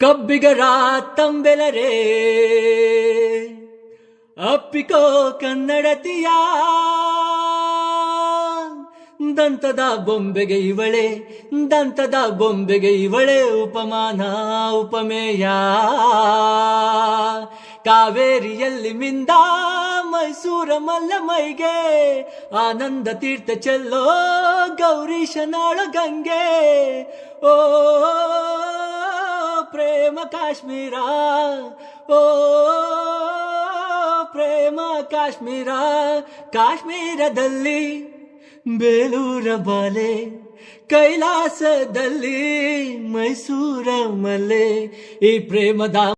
ಕಬ್ಬಿಗರ ತಂಬೆಲರೇ ಅಪ್ಪಿಕೋ ಕನ್ನಡತಿಯ, ದಂತದ ಬೊಂಬೆಗೆ ಇವಳೆ, ದಂತದ ಬೊಂಬೆಗೆ ಇವಳೆ ಉಪಮಾನ ಉಪಮೇಯ. ಕಾವೇರಿಯಲ್ಲಿ ಮಿಂದ ಮೈಸೂರ ಮಲ್ಲ ಮೈಗೆ ಆನಂದ ತೀರ್ಥ ಚೆಲ್ಲೋ ಗೌರೀಶನಾಳ ಗಂಗೆ. ಓ ಪ್ರೇಮ ಕಾಶ್ಮೀರ. ಓ ಪ್ರೇಮ ಕಾಶ್ಮೀರ. ಕಾಶ್ಮೀರದಲ್ಲಿ ಬೇಲೂರ ಬಾಲೆ ಕೈಲಾಸದಲ್ಲಿ ಮೈಸೂರ ಮಲೆ. ಈ ಪ್ರೇಮದ